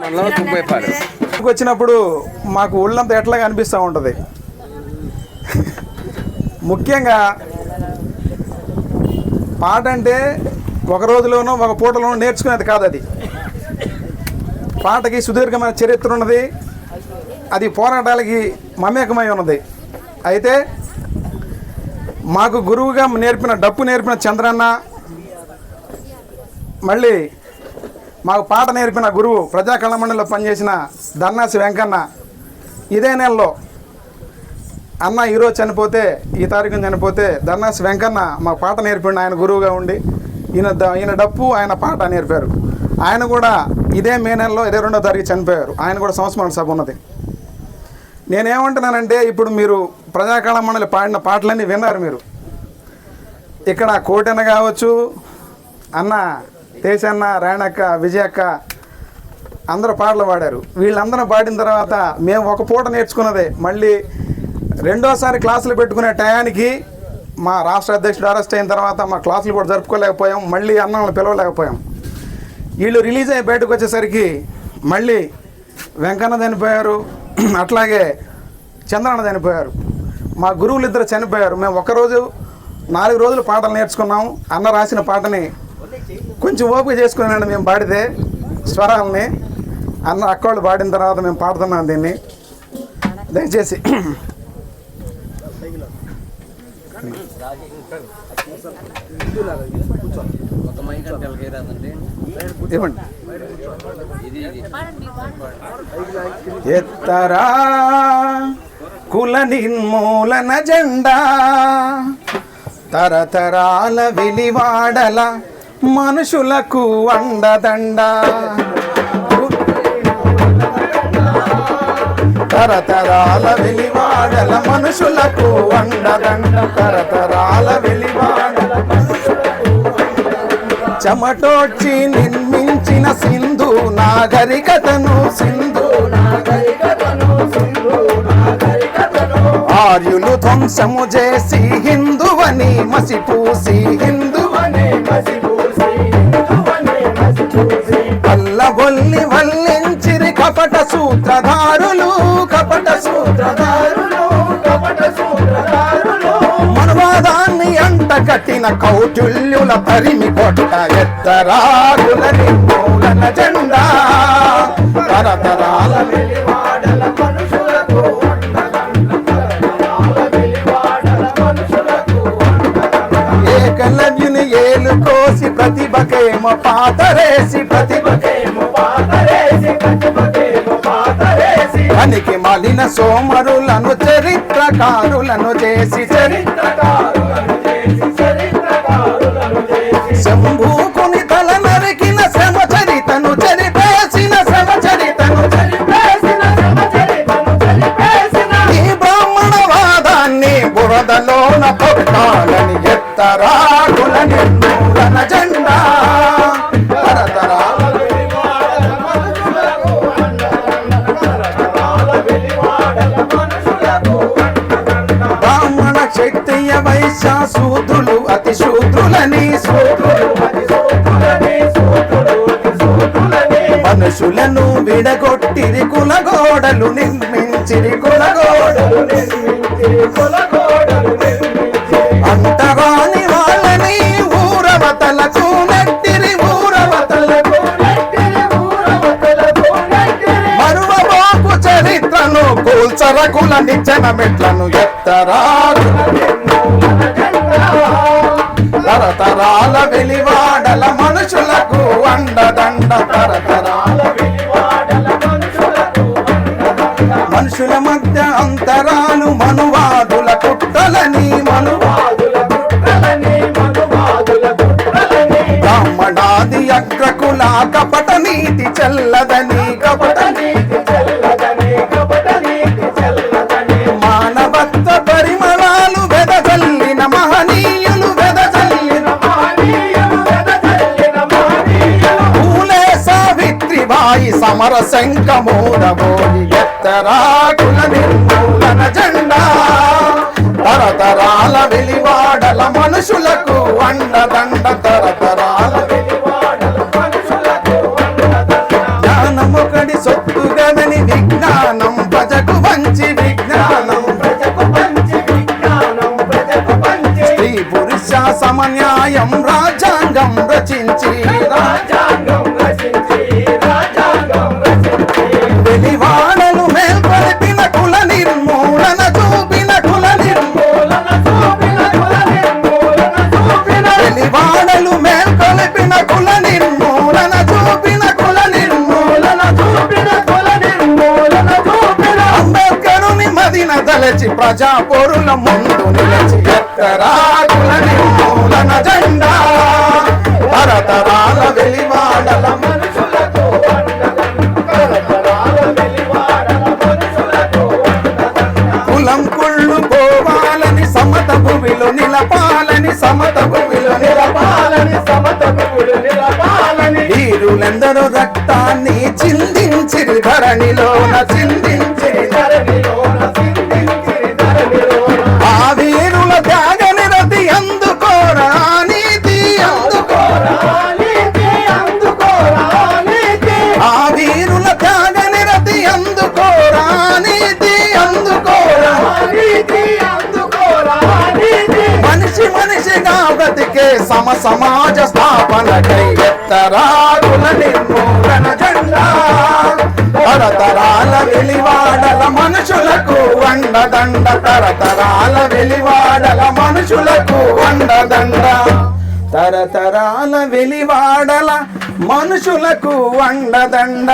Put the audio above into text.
మండలం వచ్చినప్పుడు మాకు ఒళ్ళంతా ఎట్లాగా అనిపిస్తూ ఉంటుంది. ముఖ్యంగా పాట అంటే ఒక రోజులోనో ఒక పూటలోనో నేర్చుకునేది కాదు అది. పాటకి సుదీర్ఘమైన చరిత్ర ఉన్నది. అది పోరాటాలకి మమేకమై ఉన్నది. అయితే మాకు గురువుగా నేర్పిన డప్పు నేర్పిన చంద్రన్న మళ్ళీ మాకు పాట నేర్పిన గురువు ప్రజాకళ మండలిలో పనిచేసిన ధర్నాసి వెంకన్న ఇదే నెలలో అన్న ఈరోజు చనిపోతే ఈ తారీఖున చనిపోతే ధర్నాసి వెంకన్న మాకు పాట నేర్పిండు. ఆయన గురువుగా ఉండి ఈయన ఈయన డప్పు ఆయన పాట నేర్పారు. ఆయన కూడా ఇదే మే నెలలో ఇరవై రెండో తారీఖు చనిపోయారు. ఆయన కూడా సంస్మరణ సభ ఉన్నది. నేనేమంటున్నానంటే ఇప్పుడు మీరు ప్రజాకళ మండలి పాడిన పాటలన్నీ విన్నారు మీరు. ఇక్కడ కోటెన కావచ్చు అన్న తేజన్న రాణక్క విజయక్క అందరూ పాటలు పాడారు. వీళ్ళందరూ పాడిన తర్వాత మేము ఒక పూట నేర్చుకున్నదే. మళ్ళీ రెండోసారి క్లాసులు పెట్టుకునే టయానికి మా రాష్ట్ర అధ్యక్షుడు అరెస్ట్ అయిన తర్వాత మా క్లాసులు కూడా జరుపుకోలేకపోయాం. మళ్ళీ అన్నలను పిలవలేకపోయాం. వీళ్ళు రిలీజ్ అయ్యి బయటకు వచ్చేసరికి మళ్ళీ వెంకన్న చనిపోయారు. అట్లాగే చంద్రన్న చనిపోయారు. మా గురువులు ఇద్దరు చనిపోయారు. మేము ఒకరోజు నాలుగు రోజులు పాటలు నేర్చుకున్నాం. అన్న రాసిన పాటని కొంచెం ఓపిక చేసుకున్నాను మేము పాడితే స్వరాలని. అన్న అక్కోళ్ళు పాడిన తర్వాత మేము పాడుతున్నాం దీన్ని. దయచేసి. ఇవ్వండి. ఎత్తరా కుల నిర్మూలన జెండా తరతరాల విలివాడల మనుషులకు అండదండ తరతరాల వెలివాడల మనుషులకు అండదండ తరతరాల వెలివాడల చెమటోడ్చి నిర్మించిన సింధు నాగరికతను సింధు ఆర్యులు ధ్వంసము చేసి హిందువని మసిపూసి హిందువని మసిపూ కపట సూత్రధారులు కపట సూత్రధారులు కపట సూత్రధారులు. మనువాదాన్ని అంట కట్టిన కౌటుల్యుల తరిమి కొట్ట ఎత్తరాగుల నిర్మూలన జెండా. తరతరాల వెలివాడల మనుషులకు ఏకలవ్యుని ఏలు కోసి ప్రతిభకేమో పాతరేసి ప్రతిభకేమో పాతరేసి ప్రతిభకేమో పనికి మాలిన సోమరులను చరిత్రకారులను చేసి చరిత్రకారులను చేసి చరిత్రకారులను చేసి. శంభు క్షత్రియ వైశ్య శూద్రులు అతి శూద్రులని మనుషులను విడగొట్టిరి కులగోడలు నిర్మించిరి కులగోడలు. నిర్మించిరి అంతగాని వాళ్ళని ఊరవతలకు నెట్టిరి ఊరవతలకు నెట్టిరి మరువబాపు చరిత్రను కూల్చరకుల నిచ్చెన మెట్లను ఎత్తరాదు. తరతరాల వెలివాడల మనుషులకు అండదండ తరతరాల మనుషుల మధ్య అంతరాలు మనువాదుల కుట్రలని మనువాదుల బ్రాహ్మణాది అగ్రకుల కపట నీతి చెల్లదని సమర శంఖమూడబోయి ఎత్తరాకుల నిర్మూలన జెండా. తరతరాల వెలివాడల మనుషులకు అండదండ తరతరాల వెలివాడల మనుషులకు జ్ఞానమొక వాడి సొత్తు గదని విజ్ఞానం ప్రజకు వంచి విజ్ఞానం. స్త్రీ పురుష సమన్యాయం రాజ్యాంగం ప్రజా పౌరుల ముందు నిలిచి ఎత్తరాకుల నిర్మూలన జెండా తరతరాల వెలివాడల మనుషులకు కులం కుళ్ళు పోవాలని సమత భూమిలో నిలపాలని సమత భూమిలో నిలపాలని సమత సమతకుడు నిలపాలని. వీరులెందరూ రక్తాన్ని చిందించిరి ధరణిలో నచింది మనిషి మనిషిగా బ్రతికే సమ సమాజ స్థాపనకై ఎత్తరాగుల నిర్మూలన జెండా. తరతరాల వెలివాడల మనుషులకు వండదండ తరతరాల వెలివాడల మనుషులకు వండదండ తరతరాల వెలివాడల మనుషులకు వండదండ